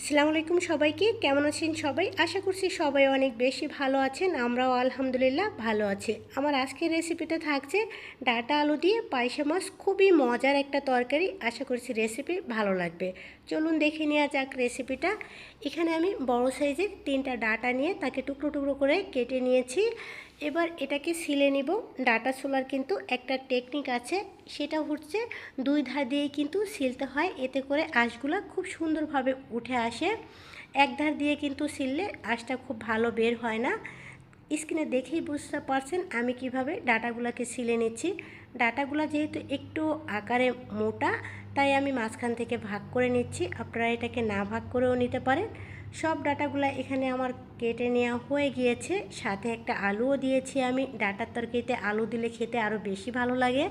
আসসালামু আলাইকুম সবাইকে, কেমন আছেন সবাই? আশা করছি সবাই অনেক বেশি ভালো আছেন, আমরাও আলহামদুলিল্লাহ ভালো আছি। আমার আজকের রেসিপিটা থাকছে ডাটা আলু দিয়ে পায়সা মাছ, খুবই মজার একটা তরকারি, আশা করছি রেসিপি ভালো লাগবে। চলুন দেখে নেওয়া যাক রেসিপিটা এখানে আমি বড় সাইজের তিনটা ডাটা নিয়ে তাকে টুকরো টুকরো করে কেটে নিয়েছি। এবার এটাকে সিলে নিব। ডাটা সোলার কিন্তু একটা টেকনিক আছে, সেটা হচ্ছে দুই ধার দিয়েই কিন্তু সিলতে হয়। এতে করে আঁশগুলো খুব সুন্দরভাবে উঠে আসে। এক ধার দিয়ে কিন্তু সিললে আঁশটা খুব ভালো বের হয় না। স্ক্রিনে দেখেই বুঝতে পারছেন আমি কীভাবে ডাটাগুলোকে সিলে নিচ্ছি। ডাটাগুলো যেহেতু একটু আকারে মোটা, তাই আমি মাঝখান থেকে ভাগ করে নিচ্ছি। আপনারা এটাকে না ভাগ করেও নিতে পারেন। সব ডাটাগুলো এখানে আমার কেটে নেওয়া হয়ে গিয়েছে। সাথে একটা আলুও দিয়েছি আমি। ডাটার তরকারিতে আলু দিলে খেতে আরও বেশি ভালো লাগে।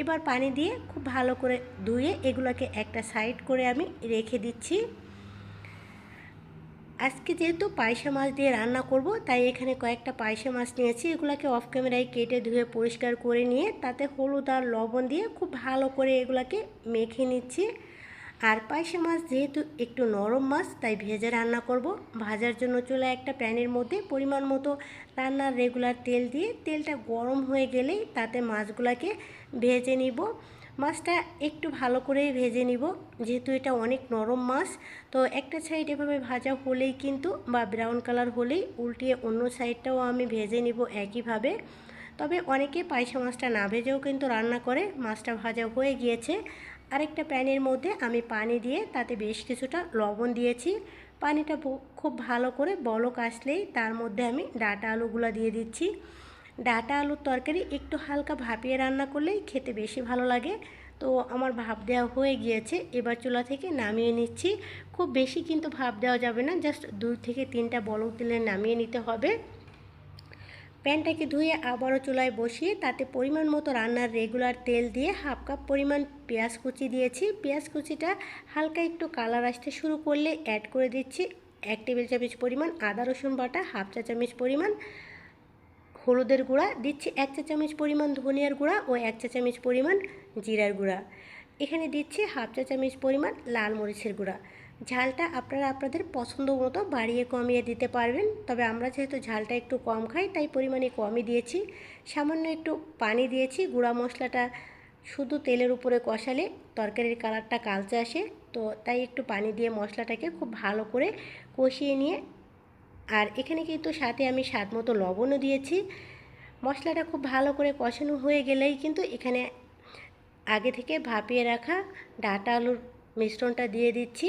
এবার পানি দিয়ে খুব ভালো করে ধুয়ে এগুলোকে একটা সাইড করে আমি রেখে দিচ্ছি। আজকে যেহেতু পায়সা মাছ দিয়ে রান্না করব, তাই এখানে কয়েকটা পায়সা মাছ নিয়েছি। এগুলোকে অফ ক্যামেরায় কেটে ধুয়ে পরিষ্কার করে নিয়ে তাতে হলুদ আর লবণ দিয়ে খুব ভালো করে এগুলোকে মেখে নিচ্ছি। আর পায়সা মাছ যেহেতু একটু নরম মাছ, তাই ভেজে রান্না করব। ভাজার জন্য চলে একটা প্যানের মধ্যে পরিমাণ মতো রান্নার রেগুলার তেল দিয়ে তেলটা গরম হয়ে গেলেই তাতে মাছগুলোকে ভেজে নিব। মাছটা একটু ভালো করে ভেজে নিব, যেহেতু এটা অনেক নরম মাছ, তো একটা সাইড এভাবে ভাজা হলেই কিন্তু বা ব্রাউন কালার হলেই উল্টিয়ে অন্য সাইডটাও আমি ভেজে নিব একইভাবে। তবে অনেকে পায়সা মাছটা না ভেজেও কিন্তু রান্না করে, মাছটা ভাজা হয়ে গিয়েছে। আরেকটা প্যানের মধ্যে আমি পানি দিয়ে তাতে বেশ কিছুটা লবণ দিয়েছি। পানিটা খুব ভালো করে বলক আসলেই তার মধ্যে আমি ডাটা আলুগুলো দিয়ে দিচ্ছি। ডাটা আলুর তরকারি একটু হালকা ভাপিয়ে রান্না করলেই খেতে বেশি ভালো লাগে। তো আমার ভাপ দেওয়া হয়ে গিয়েছে, এবার চুলা থেকে নামিয়ে নিচ্ছি। খুব বেশি কিন্তু ভাপ দেওয়া যাবে না, জাস্ট দুই থেকে তিনটা বলক দিলে নামিয়ে নিতে হবে। প্যানটাকে ধুয়ে আবারও চুলায় বসিয়ে তাতে পরিমাণ মতো রান্নার রেগুলার তেল দিয়ে হাফ কাপ পরিমাণ পেঁয়াজ কুচি দিয়েছি। পেঁয়াজ কুচিটা হালকা একটু কালার আসতে শুরু করলে অ্যাড করে দিচ্ছি এক টেবিল চামচ পরিমাণ আদা, রসুন বাটা, হাফ চা চামচ পরিমাণ হলুদের গুঁড়া, দিচ্ছি এক চা চামচ পরিমাণ ধনিয়ার গুঁড়া ও এক চা চামচ পরিমাণ জিরার গুঁড়া। এখানে দিচ্ছি হাফ চা চামচ পরিমাণ লাল মরিচের গুঁড়া। ঝালটা আপনারা আপনাদের পছন্দ মতো বাড়িয়ে কমিয়ে দিতে পারবেন। তবে আমরা যেহেতু ঝালটা একটু কম খাই, তাই পরিমাণে কমই দিয়েছি। সামান্য একটু পানি দিয়েছি, গুঁড়া মশলাটা শুধু তেলের উপরে কষালে তরকারির কালারটা কালচে আসে। তো তাই একটু পানি দিয়ে মশলাটাকে খুব ভালো করে কষিয়ে নিয়ে, আর এখানে কিন্তু সাথে আমি স্বাদ মতো লবণও দিয়েছি। মশলাটা খুব ভালো করে কষানো হয়ে গেলেই কিন্তু এখানে আগে থেকে ভাপিয়ে রাখা ডাটা আলুর মিশ্রণটা দিয়ে দিচ্ছি।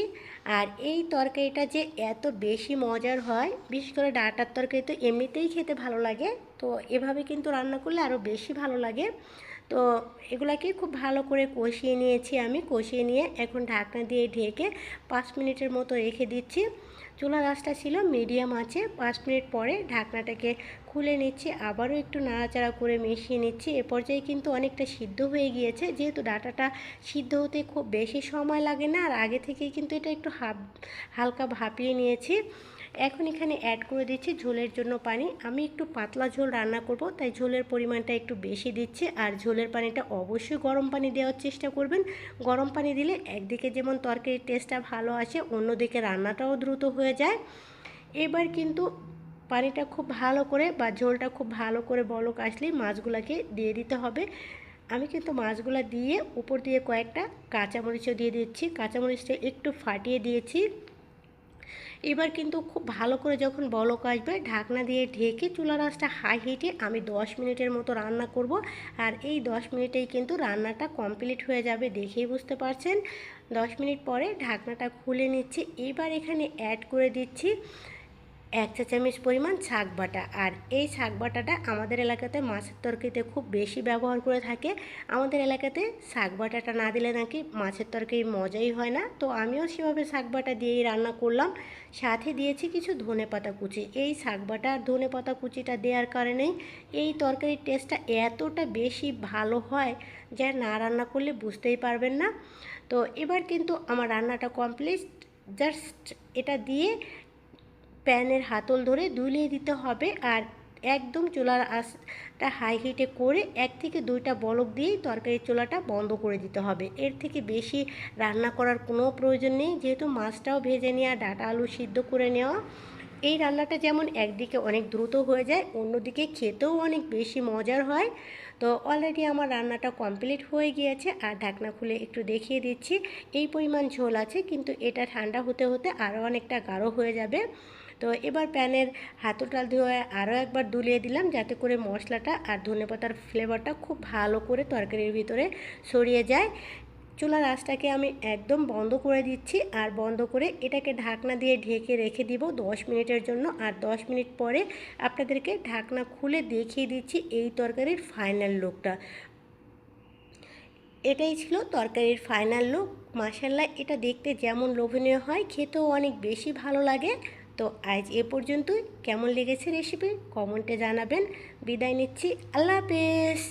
আর এই তরকারিটা যে এত বেশি মজার হয়, বিশেষ করে ডাটার তরকারি তো এমনিতেই খেতে ভালো লাগে, তো এভাবে কিন্তু রান্না করলে আরও বেশি ভালো লাগে। তো এগুলাকে খুব ভালো করে কষিয়ে নিয়েছি আমি। কষিয়ে নিয়ে এখন ঢাকনা দিয়ে ঢেকে পাঁচ মিনিটের মতো রেখে দিচ্ছি। চুলা গাছটা ছিল মিডিয়াম আছে। পাঁচ মিনিট পরে ঢাকনাটাকে খুলে নিচ্ছি। আবারও একটু নাড়াচাড়া করে মিশিয়ে নিচ্ছি। এ পর্যায়ে কিন্তু অনেকটা সিদ্ধ হয়ে গিয়েছে। যেহেতু ডাটাটা সিদ্ধ হতে খুব বেশি সময় লাগে না, আর আগে থেকেই কিন্তু এটা একটু হাফ হালকা ভাপিয়ে নিয়েছি। এখন এখানে অ্যাড করে দিচ্ছি ঝোলের জন্য পানি। আমি একটু পাতলা ঝোল রান্না করব, তাই ঝোলের পরিমাণটা একটু বেশি দিচ্ছি। আর ঝোলের পানিটা অবশ্যই গরম পানি দেওয়ার চেষ্টা করবেন। গরম পানি দিলে একদিকে যেমন তরকারির টেস্টটা ভালো আসে, অন্যদিকে রান্নাটাও দ্রুত হয়ে যায়। এবার কিন্তু পানিটা খুব ভালো করে বা ঝোলটা খুব ভালো করে বলক আসলেই মাছগুলোকে দিয়ে দিতে হবে। আমি কিন্তু মাছগুলো দিয়ে উপর দিয়ে কয়েকটা কাঁচামরিচও দিয়ে দিচ্ছি। কাঁচামরিচটা একটু ফাটিয়ে দিয়েছি। এবার কিন্তু খুব ভালো করে যখন বলক আসবে, ঢাকনা দিয়ে ঢেকে চুলা রাসটা হাই হিটে আমি 10 মিনিটের মতো রান্না করব। আর এই 10 মিনিটেই কিন্তু রান্নাটা কমপ্লিট হয়ে যাবে দেখেই বুঝতে পারছেন। 10 মিনিট পরে ঢাকনাটা খুলে নিচ্ছি। এবার এখানে অ্যাড করে দিচ্ছি এক চা চামচ পরিমাণ শাক বাটা। আর এই শাক বাটাটা আমাদের এলাকাতে মাছের তরকারিতে খুব বেশি ব্যবহার করে থাকে। আমাদের এলাকাতে শাক বাটাটা না দিলে নাকি মাছের তরকারি মজাই হয় না। তো আমিও সেভাবে শাক বাটা দিয়েই রান্না করলাম। সাথে দিয়েছি কিছু ধনে পাতা কুচি। এই শাক বাটা আর ধনে পাতা কুচিটা দেওয়ার কারণেই এই তরকারির টেস্টটা এতটা বেশি ভালো হয় যা না রান্না করলে বুঝতেই পারবেন না। তো এবার কিন্তু আমার রান্নাটা কমপ্লিট। জাস্ট এটা দিয়ে প্যানের হাতল ধরে দুলিয়ে দিতে হবে আর একদম চুলার আঁচটা হাই হিটে করে এক থেকে দুইটা বলক দিয়েই তরকারির চুলাটা বন্ধ করে দিতে হবে। এর থেকে বেশি রান্না করার কোনো প্রয়োজন নেই। যেহেতু মাছটাও ভেজে নেওয়া ডাটা আলু সিদ্ধ করে নেওয়া, এই রান্নাটা যেমন একদিকে অনেক দ্রুত হয়ে যায়, অন্যদিকে খেতেও অনেক বেশি মজার হয়। তো অলরেডি আমার রান্নাটা কমপ্লিট হয়ে গিয়েছে আর ঢাকনা খুলে একটু দেখিয়ে দিচ্ছি। এই পরিমাণ ঝোল আছে, কিন্তু এটা ঠান্ডা হতে হতে আরও অনেকটা গাঢ় হয়ে যাবে। তো এবার প্যানের হাতুটা ধুয়ে আরও একবার দুলিয়ে দিলাম যাতে করে মশলাটা আর ধনেপাতার ফ্লেভারটা খুব ভালো করে তরকারির ভিতরে ছড়িয়ে যায়। চুলার আঁচটাকে আমি একদম বন্ধ করে দিচ্ছি আর বন্ধ করে এটাকে ঢাকনা দিয়ে ঢেকে রেখে দিব দশ মিনিটের জন্য আর দশ মিনিট পরে আপনাদেরকে ঢাকনা খুলে দেখিয়ে দিচ্ছি এই তরকারির ফাইনাল লুকটা এটাই ছিল তরকারির ফাইনাল লুক মাসাল্লাহ এটা দেখতে যেমন লোভনীয় হয়, খেতেও অনেক বেশি ভালো লাগে। তো আজ এ পর্যন্তই। কেমন লেগেছে রেসিপি কমেন্টে জানাবেন। বিদায় নিচ্ছি। আল্লাহ হাফেজ।